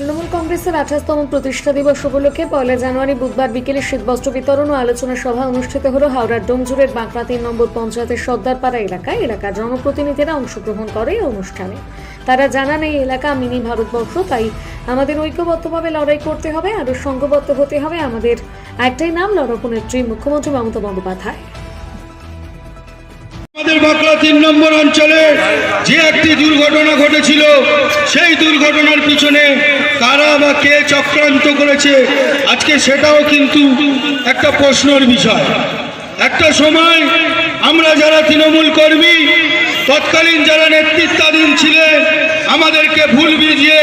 তৃণমূল কংগ্রেসের আঠাশতম প্রতিষ্ঠা দিবস উপলক্ষে পয়লা জানুয়ারি বুধবার বিকেলে শীতবস্ত্র বিতরণ ও আলোচনা সভা অনুষ্ঠিত হল হাওড়ার ডোমজুরের বাঁকড়া তিন নম্বর পঞ্চায়েতের সর্দারপাড়া এলাকায়। এলাকার জনপ্রতিনিধিরা অংশগ্রহণ করে এই অনুষ্ঠানে। তারা জানান, এই এলাকা মিনি ভারতবর্ষ, তাই আমাদের ঐক্যবদ্ধভাবে লড়াই করতে হবে, আরও সংঘবদ্ধ হতে হবে। আমাদের একটাই নাম লড়াকু নেত্রী মুখ্যমন্ত্রী মমতা বন্দ্যোপাধ্যায়। আমাদের বাঁকড়া তিন নম্বর অঞ্চলে যে একটি দুর্ঘটনা ঘটেছিল, সেই দুর্ঘটনার পিছনে কারা বা কে চক্রান্ত করেছে, আজকে সেটাও কিন্তু একটা প্রশ্নের বিষয়। একটা সময় আমরা যারা তৃণমূল কর্মী, তৎকালীন যারা নেতৃত্বাধীন ছিলেন আমাদেরকে ভুল বুঝিয়ে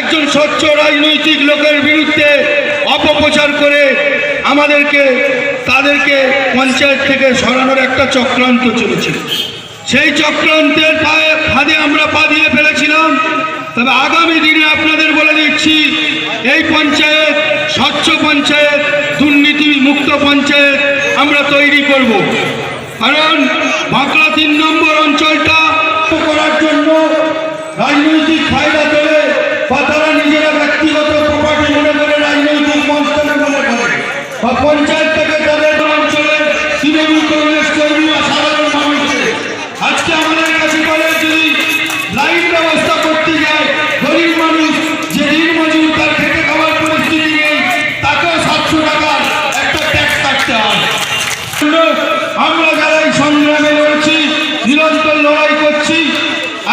একজন স্বচ্ছ রাজনৈতিক লোকের বিরুদ্ধে অপপ্রচার করে আমাদেরকে, তাদেরকে পঞ্চায়েত থেকে সরানোর একটা চক্রান্ত চলেছিল সেই চক্রান্তের পায়ে ফাঁদে আমরা পা দিয়ে ফেলেছিলাম। তবে আগামী দিনে আপনাদের বলে দিচ্ছি, এই পঞ্চায়েত, স্বচ্ছ পঞ্চায়েত, দুর্নীতি মুক্ত পঞ্চায়েত আমরা তৈরি করব। কারণ বাঁকড়া তিন নম্বর অঞ্চলটা পঞ্চায়েত থেকে তাদের অঞ্চলে তৃণমূল কংগ্রেস কর্মী বা সাধারণ মানুষকে আজকে আমাদের কাছে বলে যদি লাইন ব্যবস্থা করতে যায় গরিব মানুষ যে দিন মজুর তার খেটে খাওয়ার পরিস্থিতি নেই তাকেও সাতশো টাকার একটা ট্যাক্স কাটতে হয় আমরা যারা এই সংগ্রামে লড়ছি নিরন্তর লড়াই করছি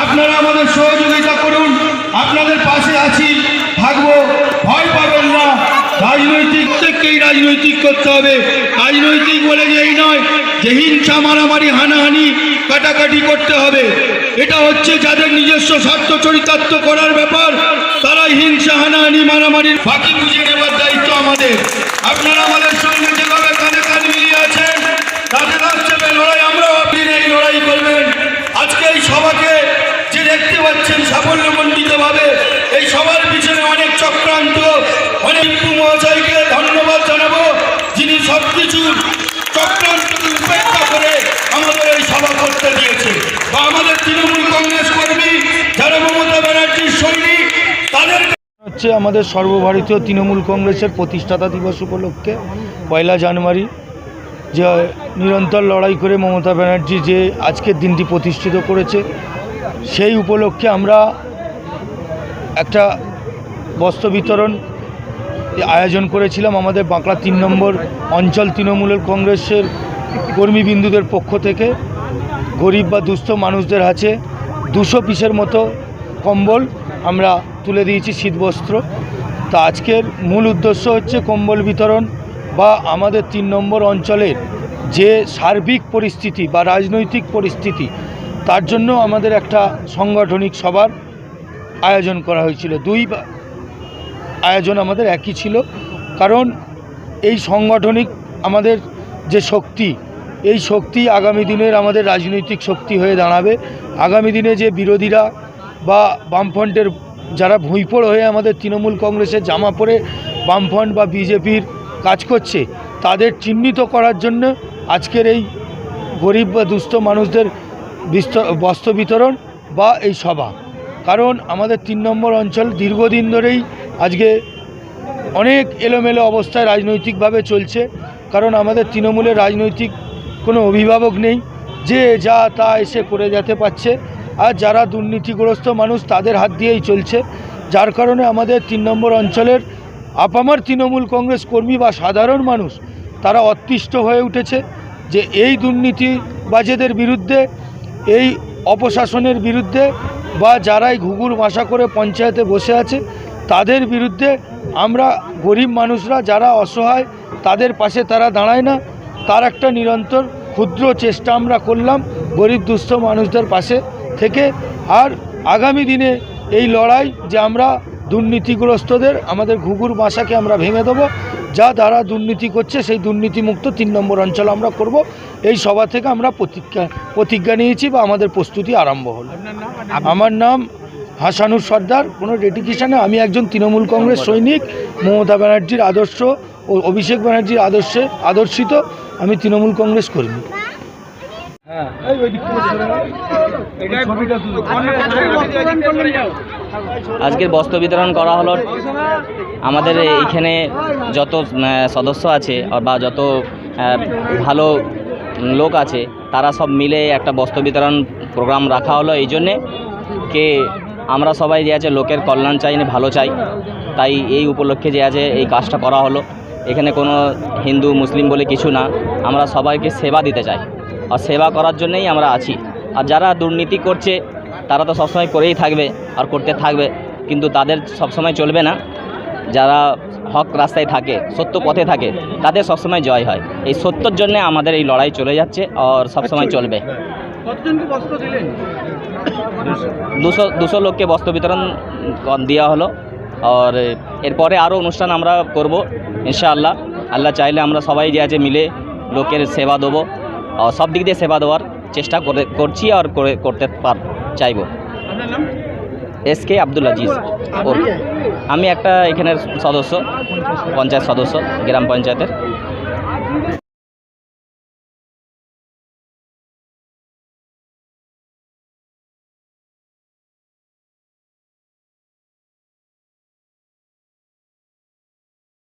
আপনারা আমাদের সহযোগিতা করুন আপনাদের পাশে আছি থাকব ভয় পাবেন না রাজনৈতিক প্রত্যেককেই রাজনৈতিক করতে হবে। রাজনৈতিক বলে যে এই নয়, যে হিংসা, মারামারি, হানাহানি, কাটাকাটি করতে হবে। এটা হচ্ছে যাদের নিজস্ব স্বার্থ চরিতার্থ করার ব্যাপার, তারাই হিংসা, হানাহানি, মারামারির ফাঁকি বুঝে নেবার দায়িত্ব আমাদের। আপনারা আমাদের সঙ্গে যেভাবে কাঁধে কাঁধ মিলিয়ে আছেন তাতে রাষ্ট্রে লড়াই আমরাও আপনি এই লড়াই করবেন আজকে এই সভাকে যে দেখতে পাচ্ছেন সাফল্যমণ্ডিতভাবে এই সবার পিছনে অনেক চক্রান্ত অনেক বিপ্লু মহাশয়কে ধন্যবাদ জানাব যিনি সব কিছু চক্রান্তকে উপেক্ষা করে আমাদের এই সভা করতে দিয়েছে বা আমাদের তৃণমূল কংগ্রেস কর্মী যারা মমতা ব্যানার্জির সৈনিক তাদের হচ্ছে আমাদের সর্বভারতীয় তৃণমূল কংগ্রেসের প্রতিষ্ঠাতা দিবস উপলক্ষে পয়লা জানুয়ারি, যে নিরন্তর লড়াই করে মমতা ব্যানার্জি যে আজকের দিনটি প্রতিষ্ঠিত করেছে, সেই উপলক্ষে আমরা একটা বস্ত্র বিতরণ আয়োজন করেছিলাম আমাদের বাঁকড়া তিন নম্বর অঞ্চল তৃণমূলের কংগ্রেসের কর্মীবিন্দুদের পক্ষ থেকে। গরিব বা দুস্থ মানুষদের আছে দুশো পিসের মতো কম্বল আমরা তুলে দিয়েছি শীতবস্ত্র। তা আজকের মূল উদ্দেশ্য হচ্ছে কম্বল বিতরণ বা আমাদের তিন নম্বর অঞ্চলের যে সার্বিক পরিস্থিতি বা রাজনৈতিক পরিস্থিতি, তার জন্য আমাদের একটা সাংগঠনিক সভার আয়োজন করা হয়েছিল। দুই আয়োজন আমাদের একই ছিল। কারণ এই সাংগঠনিক আমাদের যে শক্তি, এই শক্তি আগামী দিনের আমাদের রাজনৈতিক শক্তি হয়ে দাঁড়াবে। আগামী দিনে যে বিরোধীরা বা বামফ্রন্টের যারা ভুঁইপড় হয়ে আমাদের তৃণমূল কংগ্রেসের জামা পরে বামফ্রন্ট বা বিজেপির কাজ করছে, তাদের চিহ্নিত করার জন্য আজকের এই গরিব বা দুস্থ মানুষদের বিস্ত- বস্ত্র বিতরণ বা এই সভা। কারণ আমাদের তিন নম্বর অঞ্চল দীর্ঘদিন ধরেই আজকে অনেক এলোমেলো অবস্থায় রাজনৈতিকভাবে চলছে, কারণ আমাদের তৃণমূলের রাজনৈতিক কোনো অভিভাবক নেই, যে যা তা এসে করে যেতে পারছে। আর যারা দুর্নীতিগ্রস্ত মানুষ তাদের হাত দিয়েই চলছে। যার কারণে আমাদের তিন নম্বর অঞ্চলের আপামার তৃণমূল কংগ্রেস কর্মী বা সাধারণ মানুষ, তারা অতিষ্ঠ হয়ে উঠেছে যে এই দুর্নীতিবাজেদের বিরুদ্ধে, এই অপশাসনের বিরুদ্ধে বা যারাই ঘুঘুর ভাষা করে পঞ্চায়েতে বসে আছে, তাদের বিরুদ্ধে আমরা গরিব মানুষরা যারা অসহায়, তাদের পাশে তারা দাঁড়ায় না। তার একটা নিরন্তর ক্ষুদ্র চেষ্টা আমরা করলাম গরিব দুস্থ মানুষদের পাশে। থেকে আর আগামী দিনে এই লড়াই যে আমরা দুর্নীতিগ্রস্তদের আমাদের ঘুঘুর বাসাকে আমরা ভেঙে দেবো যা দ্বারা দুর্নীতি করছে সেই দুর্নীতিমুক্ত তিন নম্বর অঞ্চল আমরা করব। এই সভা থেকে আমরা প্রতিজ্ঞা প্রতিজ্ঞা নিয়েছি বা আমাদের প্রস্তুতি আরম্ভ হলো। আমার নাম হাসানুর সর্দার। কোনো ডেডিকেশানে আমি একজন তৃণমূল কংগ্রেস সৈনিক মমতা ব্যানার্জির আদর্শ ও অভিষেক ব্যানার্জির আদর্শে আদর্শিত আমি তৃণমূল কংগ্রেস কর্মী। আজকের বস্ত্র বিতরণ করা হলো আমাদের এইখানে যত সদস্য আছে বা যত ভালো লোক আছে তারা সব মিলে একটা বস্ত্র বিতরণ প্রোগ্রাম রাখা হলো। এই জন্যে কে আমরা সবাই যে আছে লোকের কল্যাণ চাই না ভালো চাই তাই এই উপলক্ষে যে আছে এই কাজটা করা হলো। এখানে কোনো হিন্দু মুসলিম বলে কিছু না। আমরা সবাইকে সেবা দিতে চাই। আর সেবা করার জন্যই আমরা আছি। আর যারা দুর্নীতি করছে তারা তো সবসময় করেই থাকবে আর করতে থাকবে। কিন্তু তাদের সবসময় চলবে না। যারা হক রাস্তায় থাকে সত্য পথে থাকে তাদের সবসময় জয় হয়। এই সত্যর জন্য আমাদের এই লড়াই চলে যাচ্ছে আর সবসময় চলবে। দুশো দুশো লোককে বস্ত্র বিতরণ দেওয়া হলো। আর এরপরে আরও অনুষ্ঠান আমরা করব ইনশাআল্লাহ। আল্লাহ চাইলে আমরা সবাই যে আছে মিলে লোকের সেবা দেবো। সব দিক দিয়ে সেবা দেওয়ার চেষ্টা করে করছি আর করে করতে পার চাইব। S K Abdul Aziz. আমি একটা এখানের সদস্য পঞ্চায়েত সদস্য গ্রাম পঞ্চায়েতের।